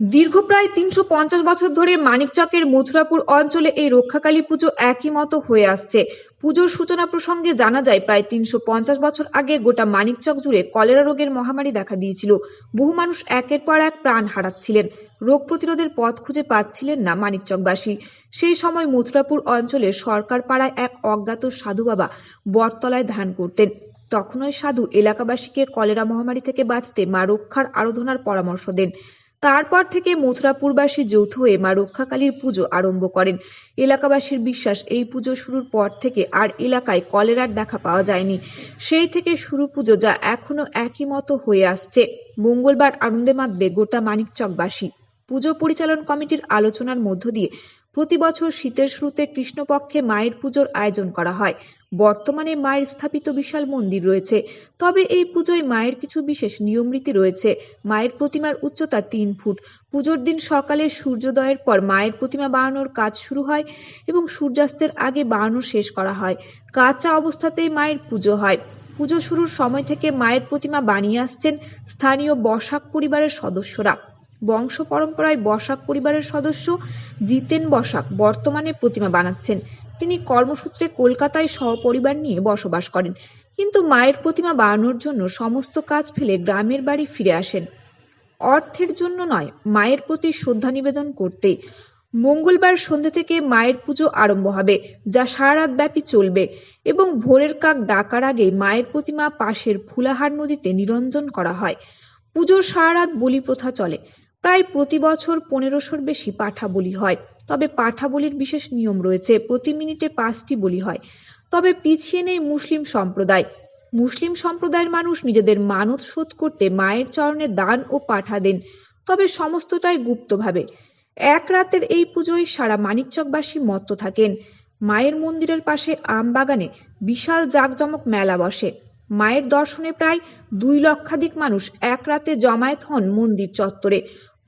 দীর্ঘ প্রায় তিনশো পঞ্চাশ বছর ধরে মানিকচকের মথুরাপুর অঞ্চলে এই রক্ষাকালী পুজো একই মতো হয়ে আসছে। পুজোর সূচনা প্রসঙ্গে জানা যায়, প্রায় তিনশো পঞ্চাশ বছর আগে গোটা মানিকচক জুড়ে কলেরা রোগের মহামারী দেখা দিয়েছিল। বহু মানুষ একের পর এক প্রাণ হারাচ্ছিলেন। রোগ প্রতিরোধের পথ খুঁজে পাচ্ছিলেন না মানিকচকবাসী। সেই সময় মথুরাপুর অঞ্চলে সরকার পাড়ায় এক অজ্ঞাত সাধু বাবা বটতলায় ধ্যান করতেন। তখনই সাধু এলাকাবাসীকে কলেরা মহামারী থেকে বাঁচতে মা রক্ষার আরাধনার পরামর্শ দেন। তারপর থেকে মথুরাপুরবাসী যৌথ হয়ে মা রক্ষাকালীর পুজো আরম্ভ করেন। এলাকাবাসীর বিশ্বাস, এই পুজো শুরুর পর থেকে আর এলাকায় কলেরার দেখা পাওয়া যায়নি। সেই থেকে শুরু পুজো যা এখনও একই মতো হয়ে আসছে। মঙ্গলবার আনন্দে মাতবে গোটা মানিকচকবাসী। পুজো পরিচালন কমিটির আলোচনার মধ্য দিয়ে প্রতি বছর শীতের শুরুতে কৃষ্ণপক্ষে মায়ের পুজোর আয়োজন করা হয়। বর্তমানে মায়ের স্থাপিত বিশাল মন্দির রয়েছে। তবে এই পুজোয় মায়ের কিছু বিশেষ নিয়মরীতি রয়েছে। মায়ের প্রতিমার উচ্চতা তিন ফুট। পুজোর দিন সকালে সূর্যোদয়ের পর মায়ের প্রতিমা বানানোর কাজ শুরু হয় এবং সূর্যাস্তের আগে বানানো শেষ করা হয়। কাঁচা অবস্থাতেই মায়ের পুজো হয়। পুজো শুরুর সময় থেকে মায়ের প্রতিমা বানিয়ে আসছেন স্থানীয় বসাক পরিবারের সদস্যরা। বংশ পরম্পরায় বসাক পরিবারের সদস্য জিতেন বসাক বর্তমানে প্রতিমা বানাচ্ছেন। তিনি কর্মসূত্রে কলকাতায় সহপরিবার নিয়ে বসবাস করেন। কিন্তু মায়ের প্রতিমা বানানোর জন্য সমস্ত কাজ ফেলে গ্রামের বাড়ি ফিরে আসেন। অর্থের জন্য নয়, মায়ের প্রতি শ্রদ্ধা নিবেদন করতে মঙ্গলবার সন্ধ্যে থেকে মায়ের পুজো আরম্ভ হবে, যা সারা রাত ব্যাপী চলবে এবং ভোরের কাক ডাকার আগে মায়ের প্রতিমা পাশের ফুলাহার নদীতে নিরঞ্জন করা হয়। পুজোর সারা রাত বলি প্রথা চলে। প্রায় প্রতি বছর পনেরোশোর বেশি পাঠা বলি হয়। তবে পাঠা বলির বিশেষ নিয়ম রয়েছে, প্রতি মিনিটে পাঁচটি বলি হয়। তবে পিছিয়ে নেই মুসলিম সম্প্রদায়। মুসলিম সম্প্রদায়ের মানুষ নিজেদের মানত শোধ করতে মায়ের চরণে দান ও পাঠা দেন, তবে সমস্তটাই গুপ্তভাবে। এক রাতের এই পুজোয় সারা মানিকচকবাসী মত্ত থাকেন। মায়ের মন্দিরের পাশে আম বাগানে বিশাল জাঁকজমক মেলা বসে। মায়ের দর্শনে প্রায় দুই লক্ষাধিক মানুষ এক রাতে জমায়েত হন মন্দির চত্বরে।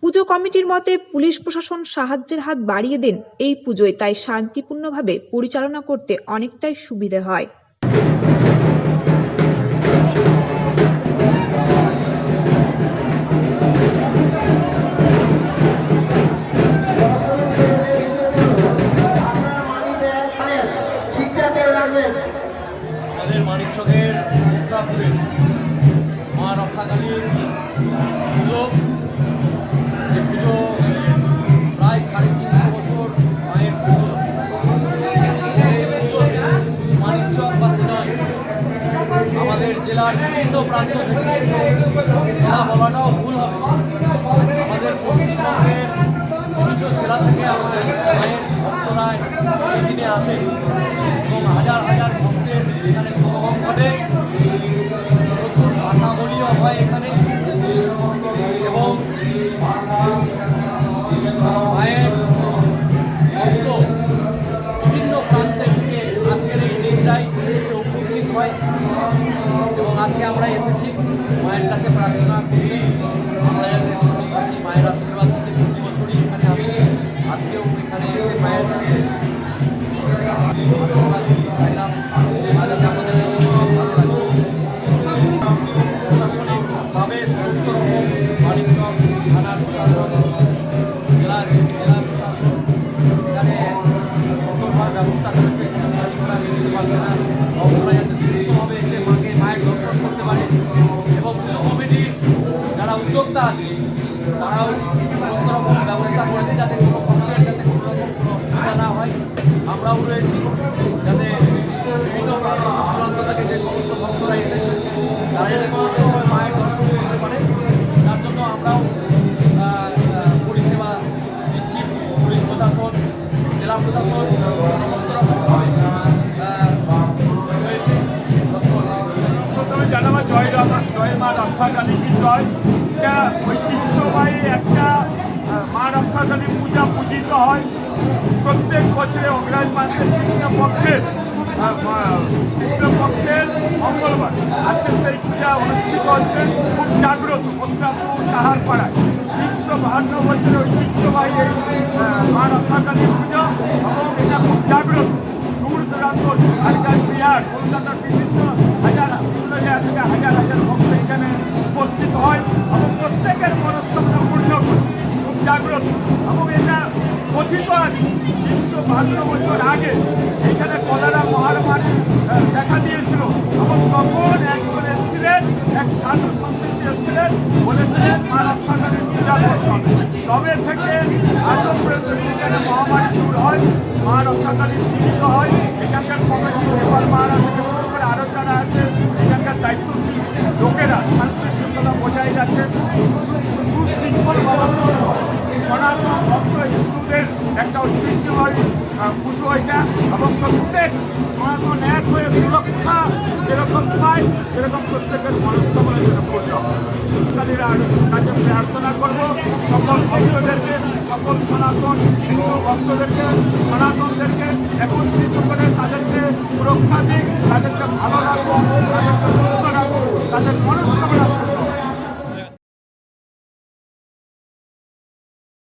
পুজো কমিটির মতে পুলিশ প্রশাসন সাহায্যের হাত বাড়িয়ে দেন এই পুজোয়, তাই শান্তিপূর্ণভাবে পরিচালনা করতে অনেকটাই সুবিধে হয়। আমাদের মানিকচকের চিত্রাপুরে মা রক্ষাকালীর পুজো। এই পুজো প্রায় সাড়ে তিনশো বছর মায়ের পুজো। এই পুজোতে শুধু মানিকচকবাসী নয়, আমাদের জেলার বিভিন্ন প্রান্ত থেকে। জেলা বলাটাও ভুল হবে। আমাদের পশ্চিমবঙ্গের বিভিন্ন জেলা থেকে আমাদের মায়ের ভক্তরা এই দিনে আসে এবং হাজার হাজার ভক্তের এখানে সমাগম ঘটে। প্রচুর ভাষা বলিও হয় এখানে। এবং মায়ের ভক্ত বিভিন্ন প্রান্তে থেকে আজকের এই দিনটাই এসে উপস্থিত হয়। এবং আজকে আমরা এসেছি। মায়ের কাছে প্রার্থনা করি আমরা মায়ের আশীর্বাদ। আজকেও এখানে এসে প্রশাসনিকভাবে সমস্ত রকম প্রশাসন, জেলা প্রশাসন, এখানে সুন্দরভাবে ব্যবস্থা করেছে। গাড়ি ঘোড়া পারছে না। ভক্তরা যাতে মাকে মায়ের দর্শন করতে পারে। এবং পুজো যারা উদ্যোক্তা আছে, তারাও রয়েছি, যাতে বিভিন্ন প্রান্ত থেকে যে সমস্ত ভক্তরা এসেছে তারা যাতে সুস্থভাবে মায়ের দর্শন করতে পারে। তার জন্য আমরাও পরিষেবা দিচ্ছি, পুলিশ প্রশাসন, জেলা প্রশাসন, সমস্ত রয়েছে। প্রথমে জয় রামা জয় মা রক্ষা কালী কি জয়। এটা ঐতিহ্যবাহী একটা পূজা পূজিত হয়। প্রত্যেক বছরে অগ্রাজ মাসের কৃষ্ণপক্ষের কৃষ্ণপক্ষের মঙ্গলবার। আজকে সেই পূজা অনুষ্ঠিত হচ্ছে। খুব জাগ্রত মথুরাপুর তাহারপাড়ায়। তিনশো বাহান্ন বছরের ঐতিহ্যবাহী এই মা রক্ষা কালী পুজো। এবং এটা খুব জাগ্রত। দূর দূরান্ত, ঝাড়খণ্ড, বিহার, কলকাতার বিভিন্ন এবং এটা কথিত আছে, তিনশো বান্ন বছর আগে এখানে কলেরা মহামারী দেখা দিয়েছিল। এবং তখন একজন এসেছিলেন, এক সাধু সন্ন্যাসী এসেছিলেন, বলেছিলেন, মা রক্ষাকারী পূজা হবে। তবে থেকে আজও পর্যন্ত সেখানে মহামারী দূর হয়, মা রক্ষাকালী পূজিত হয়। এখানকার কমিটি নেপাল মহারাজ থেকে শুরু করে আরও যারা আছে, এখানকার দায়িত্বশীল লোকেরা শান্তি শৃঙ্খলা বজায় রাখে। সু- সু- সুশৃঙ্খলভাবে পুজো করে সনাতন ভক্ত হিন্দুদের একটা ঐতিহ্যবাহী পুজো এটা। এবং প্রত্যেক সনাতন এক হয়ে সুরক্ষা যেরকম পায়, সেরকম প্রত্যেকের মনস্কামনা যেন পূর্ণ কালীরা কাছে প্রার্থনা করব সকল ভক্তদেরকে, সকল সনাতন হিন্দু ভক্তদেরকে, সনাতনদেরকে একত্রিত